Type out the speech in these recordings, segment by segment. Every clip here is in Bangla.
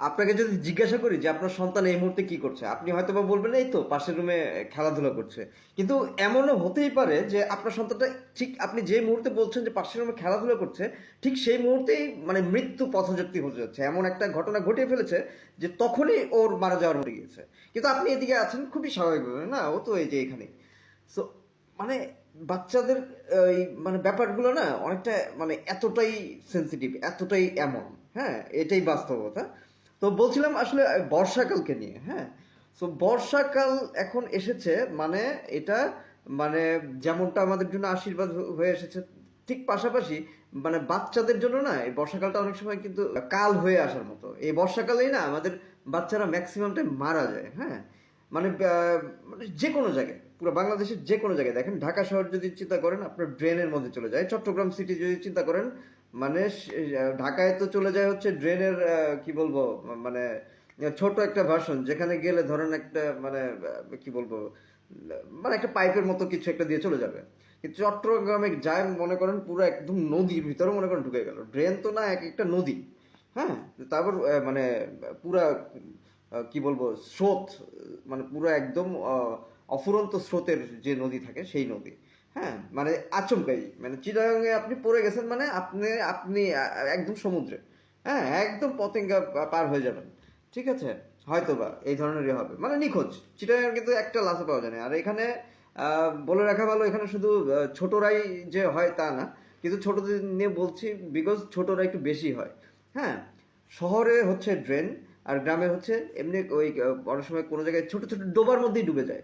আপনাকে যদি জিজ্ঞাসা করি যে আপনার সন্তান এই মুহূর্তে কি করছে, আপনি হয়তো বা বলবেন, এই তো পাশের রুমে খেলাধুলা করছে। কিন্তু এমনও হতেই পারে যে আপনার সন্তানটা ঠিক আপনি যে মুহূর্তে বলছেন যে পাশের রুমে খেলাধুলা করছে, ঠিক সেই মুহূর্তেই মানে মৃত্যু পথযাত্রী হতে যাচ্ছে। এমন একটা ঘটনা ঘটিয়ে ফেলেছে যে তখনই ওর মারা যাওয়ার মরে গিয়েছে। কিন্তু আপনি এদিকে আছেন খুবই স্বাভাবিকভাবে, না? ও তো এই যে এখানে সো মানে বাচ্চাদের, এই মানে ব্যাপারগুলো না অনেকটা মানে এতটাই সেন্সিটিভ এতটাই এমন হ্যাঁ? এটাই বাস্তবতা। তো বলছিলাম আসলে বর্ষাকালকে নিয়ে হ্যাঁ? সো বর্ষাকাল এখন এসেছে মানে এটা মানে যেমনটা আমাদের জন্য আশীর্বাদ হয়ে এসেছে, ঠিক পাশাপাশি মানে বাচ্চাদের জন্য না, এই বর্ষাকালটা অনেক সময় কিন্তু কাল হয়ে আসার মতো। এই বর্ষাকালেই না, আমাদের বাচ্চারা ম্যাক্সিমাম টাইম মারা যায় হ্যাঁ? মানে মানে যে কোনো জায়গায়, পুরো বাংলাদেশের যে কোনো জায়গায়। দেখেন, ঢাকা শহর যদি চিন্তা করেন, আপনার ড্রেনের মধ্যে চলে যায়, চট্টগ্রাম সিটি যদি চিন্তা করেন মানে ঢাকায় তো চলে যায় হচ্ছে ড্রেনের কি বলব মানে ছোট একটা ভার্সন, যেখানে গেলে ধরেন একটা মানে কি বলব মানে একটা পাইপের মতো কিছু একটা দিয়ে চলে যাবে। কিন্তু চট্টগ্রামে যায় মনে করেন পুরো একদম নদীর ভিতরে মনে করেন ঢুকে গেল। ড্রেন তো না, এক একটা নদী হ্যাঁ? তারপর মানে পুরা কি বলব, স্রোত মানে পুরো একদম অফুরন্ত স্রোতের যে নদী থাকে, সেই নদী। হ্যাঁ মানে আচমকাই। মানে চিটাগাঙে আপনি পড়ে গেছেন মানে আপনি আপনি একদম সমুদ্রে। হ্যাঁ একদম পতেঙ্গা পার হয়ে যাবেন। ঠিক আছে? হয়তো বা এই ধরনেরই হবে। মানে নিখোঁজ। চিটাগাং কিন্তু একটা লাশও পাওয়া যায় না। আর এখানে বলে রাখা ভালো, এখানে শুধু ছোটরাই যে হয় তা না। কিন্তু ছোটদের নিয়ে বলছি বিকজ ছোটরা একটু বেশি হয়। হ্যাঁ শহরে হচ্ছে ড্রেন, আর গ্রামে হচ্ছে এমনি ওই অনেক সময় কোনো জায়গায় ছোট ছোট ডোবার মধ্যেই ডুবে যায়।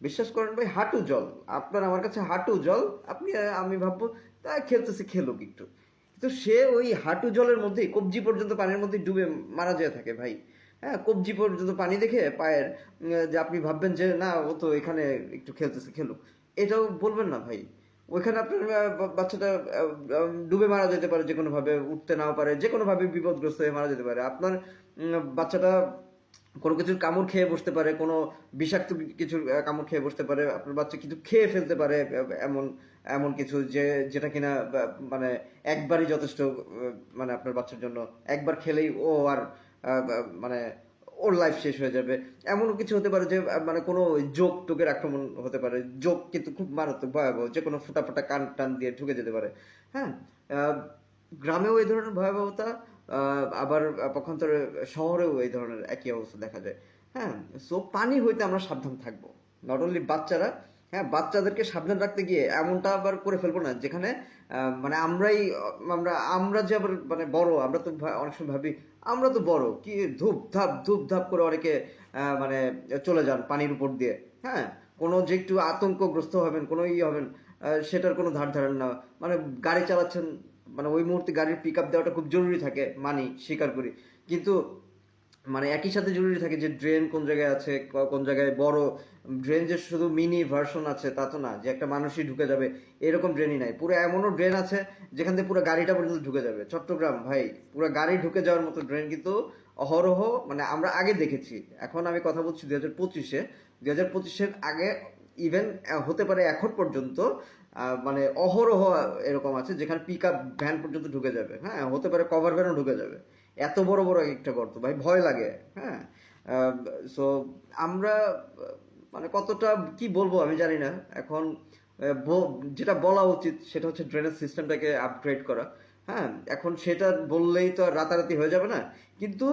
বিশ্বাস করেন ভাই, হাঁটু জল। আপনার আমার কাছে হাঁটু জল, আপনি, আমি ভাববো, তা খেলতেছে, খেলুক একটু। কিন্তু সে ওই হাঁটু জলের মধ্যেই, কবজি পর্যন্ত পানির মধ্যে ডুবে মারা যায় থাকে ভাই। হ্যাঁ কবজি পর্যন্ত পানি দেখে পায়ের যে আপনি ভাববেন যে, না, ও তো এখানে একটু খেলতেছে, খেলুক। এটাও বলবেন না ভাই। ওইখানে আপনার বাচ্চাটা ডুবে মারা যেতে পারে যে কোনো ভাবে উঠতে নাও পারে যে কোনো ভাবে বিপদগ্রস্ত হয়ে মারা যেতে পারে। আপনার বাচ্চাটা কোনো কিছুর কামড় খেয়ে বসতে পারে, কোনো বিষাক্ত কিছুর কামড় খেয়ে বসতে পারে, আপনার বাচ্চা কিছু খেয়ে ফেলতে পারে এমন এমন কিছু যে, যেটা কিনা মানে একবারই যথেষ্ট মানে আপনার বাচ্চার জন্য একবার খেলেই ও আর মানে ওর লাইফ শেষ হয়ে যাবে। এমনও কিছু হতে পারে যে মানে কোনো যোগ টোকের আক্রমণ হতে পারে। যোগ কিন্তু খুব মারাত্মক, ভয়াবহ, যে কোনো ফোটা ফোটা কান টান দিয়ে ঢুকে যেতে পারে। হ্যাঁ গ্রামেও এই ধরনের ভয়াবহতা আবার পক্ষান্তরে শহরেও এই ধরনের একই অবস্থা দেখা যায়। হ্যাঁ সো পানি হইতে আমরা সাবধান থাকব। নট অনলি বাচ্চারা হ্যাঁ বাচ্চাদেরকে সাবধান রাখতে গিয়ে এমনটা আবার করে ফেলব না, যেখানে মানে আমরাই, আমরা আমরা যে আবার মানে বড়, আমরা তো অনেক সময় ভাবি, আমরা তো বড়, কি ধূপ ধাপ ধূপ ধাপ করে অনেকে মানে চলে যান পানির উপর দিয়ে। হ্যাঁ কোনো যে একটু আতঙ্কগ্রস্ত হবেন, কোনো ই হবেন সেটার কোনো ধার ধারেন না। মানে গাড়ি চালাচ্ছেন মানে ওই মুহূর্তে গাড়ির পিক আপ দেওয়াটা খুব জরুরি থাকে, মানি, স্বীকার করি। কিন্তু মানে একই সাথে জরুরি থাকে যে ড্রেন কোন জায়গায় আছে কোন জায়গায় বড় ড্রেন যে শুধু মিনি ভার্সন আছে তা তো না, যে একটা মানুষই ঢুকে যাবে, এরকম ড্রেনই নাই। পুরো এমনও ড্রেন আছে, যেখান থেকে পুরো গাড়িটা পর্যন্ত ঢুকে যাবে। চট্টগ্রাম, ভাই, পুরো গাড়ি ঢুকে যাওয়ার মতো ড্রেন কিন্তু অহরহ মানে আমরা আগে দেখেছি। এখন আমি কথা বলছি দুই হাজার পঁচিশে। দুই হাজার পঁচিশের আগে ইভেন হতে পারে এখন পর্যন্ত মানে অহরহ এরকম আছে যেখানে পিক আপ ভ্যান পর্যন্ত ঢুকে যাবে। হ্যাঁ হতে পারে কভার ভ্যানও ঢুকে যাবে। এত বড় বড় একটা গর্ত, ভাই ভয় লাগে। হ্যাঁ সো আমরা মানে কতটা, কি বলব আমি জানি না। এখন যেটা বলা উচিত সেটা হচ্ছে ড্রেনেজ সিস্টেমটাকে আপগ্রেড করা। হ্যাঁ এখন সেটা বললেই তো রাতারাতি হয়ে যাবে না। কিন্তু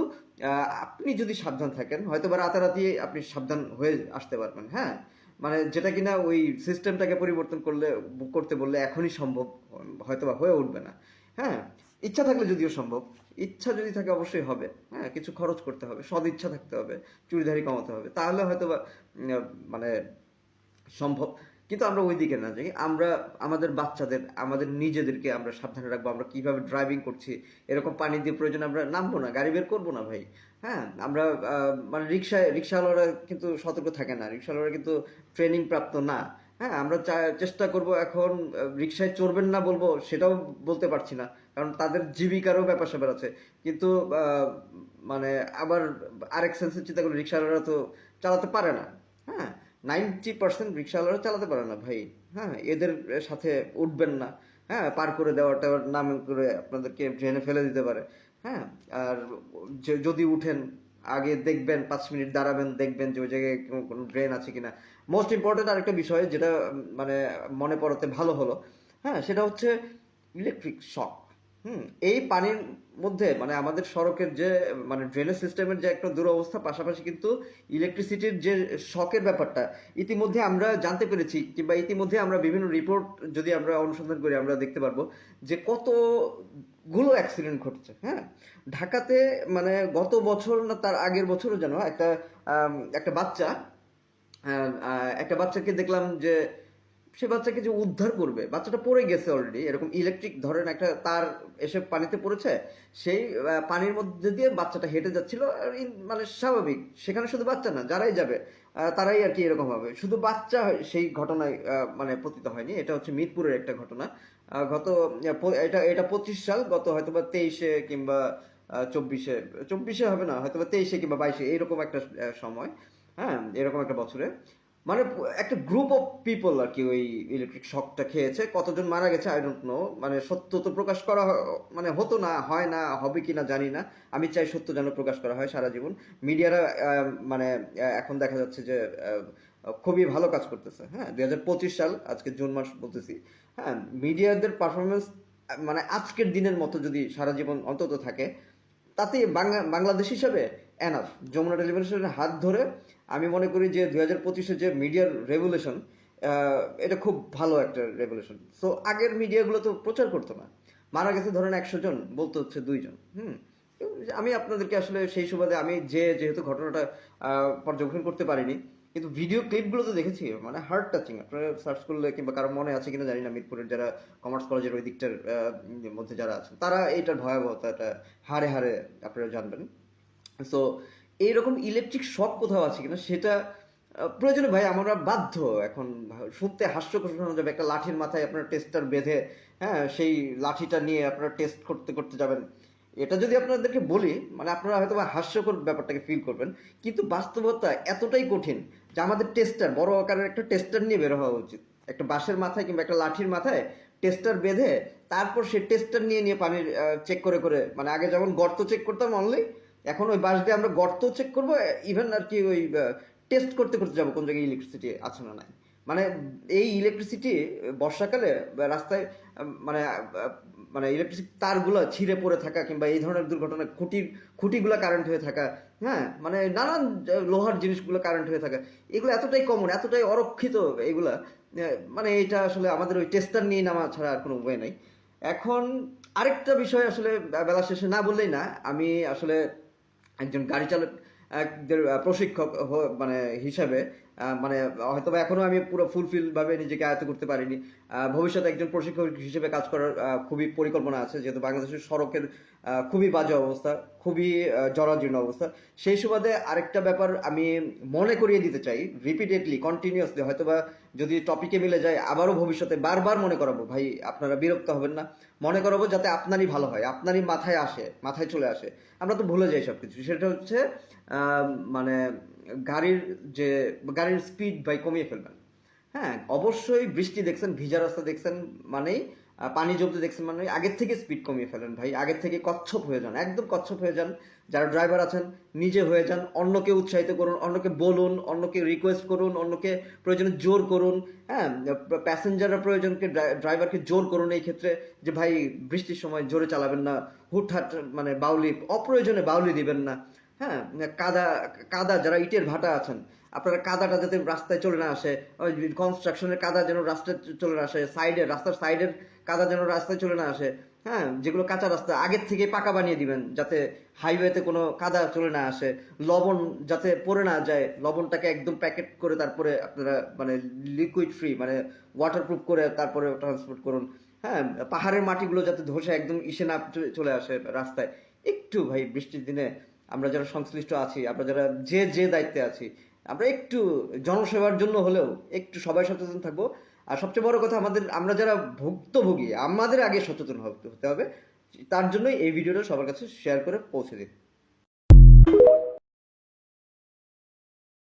আপনি যদি সাবধান থাকেন হয়তো বা রাতারাতি আপনি সাবধান হয়ে আসতে পারবেন। হ্যাঁ মানে যেটা কিনা ওই সিস্টেমটাকে পরিবর্তন করলে, করতে বললে এখনই সম্ভব হয়তো বা হয়ে উঠবে না। হ্যাঁ ইচ্ছা থাকলে যদিও সম্ভব। ইচ্ছা যদি থাকে অবশ্যই হবে। হ্যাঁ কিছু খরচ করতে হবে সদিচ্ছা থাকতে হবে চুরিদারি কমাতে হবে। তাহলে হয়তো বা মানে সম্ভব। কিন্তু আমরা ওই দিকে না যাই আমরা আমাদের বাচ্চাদের, আমাদের নিজেদেরকে আমরা সাবধানে রাখব। আমরা কীভাবে ড্রাইভিং করছি, এরকম পানি দিয়ে প্রয়োজন আমরা নামবো না, গাড়ি বের করব না ভাই। হ্যাঁ আমরা মানে রিক্সায় রিক্সাওয়ালারা কিন্তু সতর্ক থাকে না, রিক্সাওয়ালারা কিন্তু ট্রেনিং প্রাপ্ত না। হ্যাঁ আমরা চেষ্টা করব এখন রিক্সায় চড়বেন না বলব, সেটাও বলতে পারছি না, কারণ তাদের জীবিকারও ব্যাপার স্যাপার আছে। কিন্তু মানে আবার আরেক সেন্সে চিন্তা করলে রিক্সাওয়ালারা তো চালাতে পারে না। হ্যাঁ নাইনটি পার্সেন্ট রিক্সাওয়ালারা চালাতে পারে না ভাই। হ্যাঁ এদের সাথে উঠবেন না। হ্যাঁ পার করে দেওয়াটা নাম করে আপনাদেরকে ট্রেনে ফেলে দিতে পারে। হ্যাঁ আর যদি উঠেন, আগে দেখবেন, পাঁচ মিনিট দাঁড়াবেন, দেখবেন যে ওই জায়গায় কোনো- ড্রেন আছে কিনা। মোস্ট ইম্পর্টেন্ট আরেকটা বিষয় যেটা মানে মনে পড়াতে ভালো হলো হ্যাঁ সেটা হচ্ছে ইলেকট্রিক শক হুম, এই পানির মধ্যে মানে আমাদের সড়কের যে মানে ড্রেনেজ সিস্টেমের যে একটা দুরবস্থা, পাশাপাশি কিন্তু ইলেকট্রিসিটির যে শকের ব্যাপারটা, ইতিমধ্যে আমরা জানতে পেরেছি কিংবা ইতিমধ্যে আমরা বিভিন্ন রিপোর্ট যদি আমরা অনুসন্ধান করি, আমরা দেখতে পারব যে কতগুলো অ্যাক্সিডেন্ট ঘটছে হ্যাঁ? ঢাকাতে মানে গত বছর না তার আগের বছরও যেন একটা একটা বাচ্চা একটা বাচ্চাকে দেখলাম যে সে বাচ্চাকে যে উদ্ধার করবে, বাচ্চাটা পড়ে গেছে অলরেডি এরকম ইলেকট্রিক ধরেন একটা তার এসে পানিতে পড়েছে, সেই পানির মধ্যে দিয়ে বাচ্চাটা হেঁটে যাচ্ছিল মানে স্বাভাবিক, সেখানে শুধু বাচ্চা না, যারাই যাবে তারাই আর কি এরকম হবে। শুধু বাচ্চা সেই ঘটনায় মানে পতিত হয়নি, এটা হচ্ছে মিরপুরের একটা ঘটনা। গত এটা এটা পঁচিশ সাল, গত হয়তো বা তেইশে কিংবা চব্বিশে চব্বিশে হবে না হয়তো বা তেইশে কিংবা বাইশে, এইরকম একটা সময় হ্যাঁ এরকম একটা বছরে। মানে একটা গ্রুপ অফ পিপল আর কি ওই ইলেকট্রিক শকটা খেয়েছে। কতজন মারা গেছে আই ডোন্ট নো মানে সত্য তো প্রকাশ করা মানে হতো না, হয় না, হবে কি না জানি না। আমি চাই সত্য যেন প্রকাশ করা হয় সারা জীবন। মিডিয়ারা মানে এখন দেখা যাচ্ছে যে খুবই ভালো কাজ করতেছে। হ্যাঁ দুই হাজার পঁচিশ সাল, আজকে জুন মাস বলতেছি। হ্যাঁ মিডিয়াদের পারফরমেন্স মানে আজকের দিনের মতো যদি সারা জীবন অন্তত থাকে, তাতে বাংলা, বাংলাদেশ হিসাবে এনাফ যমুনা টেলিভিশনের হাত ধরে আমি মনে করি যে দু হাজার পঁচিশে যে মিডিয়ার রেভুলেশন এটা খুব ভালো একটা রেভুলেশন সো আগের মিডিয়াগুলো তো প্রচার করতো না। মারা গেছে ধরেন একশো জন, বলতে হচ্ছে দুইজন। হুম। আমি আপনাদেরকে আসলে সেই সুবাদে আমি যে যেহেতু ঘটনাটা পর্যবেক্ষণ করতে পারিনি, কিন্তু ভিডিও ক্লিপগুলো তো দেখেছি মানে হার্ট টাচিং আপনারা সার্চ করলে কিংবা কারও মনে আছে কিনা জানি না, মিরপুরের যারা কমার্স কলেজের ওই দিকটার মধ্যে যারা আছেন, তারা এইটার ভয়াবহতাটা হারে হারে আপনারা জানবেন। সো এইরকম ইলেকট্রিক শক কোথাও আছে কিনা সেটা প্রয়োজনে ভাই আমরা বাধ্য এখন শুনতে হাস্যকর শোনা যাবে। একটা লাঠির মাথায় আপনার টেস্টার বেঁধে হ্যাঁ সেই লাঠিটা নিয়ে আপনারা টেস্ট করতে করতে যাবেন। এটা যদি আপনাদেরকে বলি মানে আপনারা হয়তো বা হাস্যকর ব্যাপারটাকে ফিল করবেন, কিন্তু বাস্তবতা এতটাই কঠিন যে আমাদের টেস্টার বড় আকারের একটা টেস্টার নিয়ে বের হওয়া উচিত। একটা বাঁশের মাথায় কিংবা একটা লাঠির মাথায় টেস্টার বেঁধে, তারপর সে টেস্টার নিয়ে নিয়ে পানির চেক করে করে মানে আগে যেমন গর্ত চেক করতাম অনলি এখন ওই বাঁশ দিয়ে আমরা গর্ত চেক করব ইভেন আর কি ওই টেস্ট করতে করতে যাব কোন জায়গায় ইলেকট্রিসিটি আছে না নাই। মানে এই ইলেকট্রিসিটি বর্ষাকালে রাস্তায় মানে মানে ইলেকট্রিসিটি তারগুলো ছিঁড়ে পড়ে থাকা কিংবা এই ধরনের দুর্ঘটনা, খুঁটির, খুঁটিগুলো কারেন্ট হয়ে থাকা হ্যাঁ মানে নানান লোহার জিনিসগুলো কারেন্ট হয়ে থাকা, এগুলো এতটাই কমন এতটাই অরক্ষিত এগুলা মানে এটা আসলে আমাদের ওই টেস্টার নিয়ে নামা ছাড়া আর কোনো উপায় নাই। এখন আরেকটা বিষয় আসলে বেলা শেষে না বললেই না, আমি আসলে একজন গাড়ি চালক একদের প্রশিক্ষক মানে হিসাবে মানে হয়তো এখনও আমি পুরো ফুলফিল ভাবে নিজেকে আয়ত্ত করতে পারিনি। ভবিষ্যতে একজন প্রশিক্ষক হিসেবে কাজ করার খুবই পরিকল্পনা আছে, যেহেতু বাংলাদেশের সড়কের খুবই বাজে অবস্থা, খুবই জরাজীর্ণ অবস্থা। সেই সুবাদে আরেকটা ব্যাপার আমি মনে করিয়ে দিতে চাই রিপিটেডলি কন্টিনিউয়াসলি হয়তো বা যদি টপিকে মিলে যায়, আবারও ভবিষ্যতে বারবার মনে করাবো, ভাই, আপনারা বিরক্ত হবেন না। মনে করাবো যাতে আপনারই ভালো হয়, আপনারই মাথায় আসে, মাথায় চলে আসে। আমরা তো ভুলে যাই সব কিছু সেটা হচ্ছে মানে গাড়ির যে, গাড়ির স্পিড ভাই কমিয়ে ফেলবেন। হ্যাঁ অবশ্যই বৃষ্টি দেখছেন, ভিজা রাস্তা দেখছেন মানেই পানি জমতে দেখছেন মানে আগের থেকে স্পিড কমিয়ে ফেলেন ভাই। আগের থেকে কচ্ছপ হয়ে যান, একদম কচ্ছপ হয়ে যান। যারা ড্রাইভার আছেন, নিজে হয়ে যান, অন্যকে উৎসাহিত করুন, অন্যকে বলুন, অন্যকে রিকোয়েস্ট করুন, অন্যকে প্রয়োজনে জোর করুন। হ্যাঁ প্যাসেঞ্জাররা প্রয়োজনকে ড্রাইভারকে জোর করুন এই ক্ষেত্রে যে, ভাই, বৃষ্টির সময় জোরে চালাবেন না, হুটহাট মানে বাউলি, অপ্রয়োজনে বাউলি দিবেন না। হ্যাঁ কাদা কাদা যারা ইটের ভাটা আছেন, আপনারা কাদাটা যাতে রাস্তায় চলে না আসে কনস্ট্রাকশনের কাদা যেন রাস্তায় চলে না আসে সাইডে রাস্তার সাইডের কাদা যেন রাস্তায় চলে না আসে হ্যাঁ যেগুলো কাঁচা রাস্তা, আগের থেকে পাকা বানিয়ে দিবেন, যাতে হাইওয়েতে কোনো কাদা চলে না আসে, লবণ যাতে পড়ে না যায়, লবণটাকে একদম প্যাকেট করে তারপরে আপনারা মানে লিকুইড ফ্রি মানে ওয়াটারপ্রুফ করে তারপরে ট্রান্সপোর্ট করুন হ্যাঁ পাহাড়ের মাটিগুলো যাতে ধসে একদম ইসে না চলে আসে রাস্তায়, একটু ভাই বৃষ্টির দিনে আমরা যারা সংশ্লিষ্ট আছি, আমরা যারা যে যে দায়িত্বে আছি, আমরা একটু জনসেবার জন্য হলেও একটু সবাই সচেতন থাকব। আর সবচেয়ে বড় কথা, আমাদের, আমরা যারা ভুক্তভোগী, আমাদের আগে সচেতন হতে হবে। তার জন্যই এই ভিডিওটা সবার কাছে শেয়ার করে পৌঁছে দিন।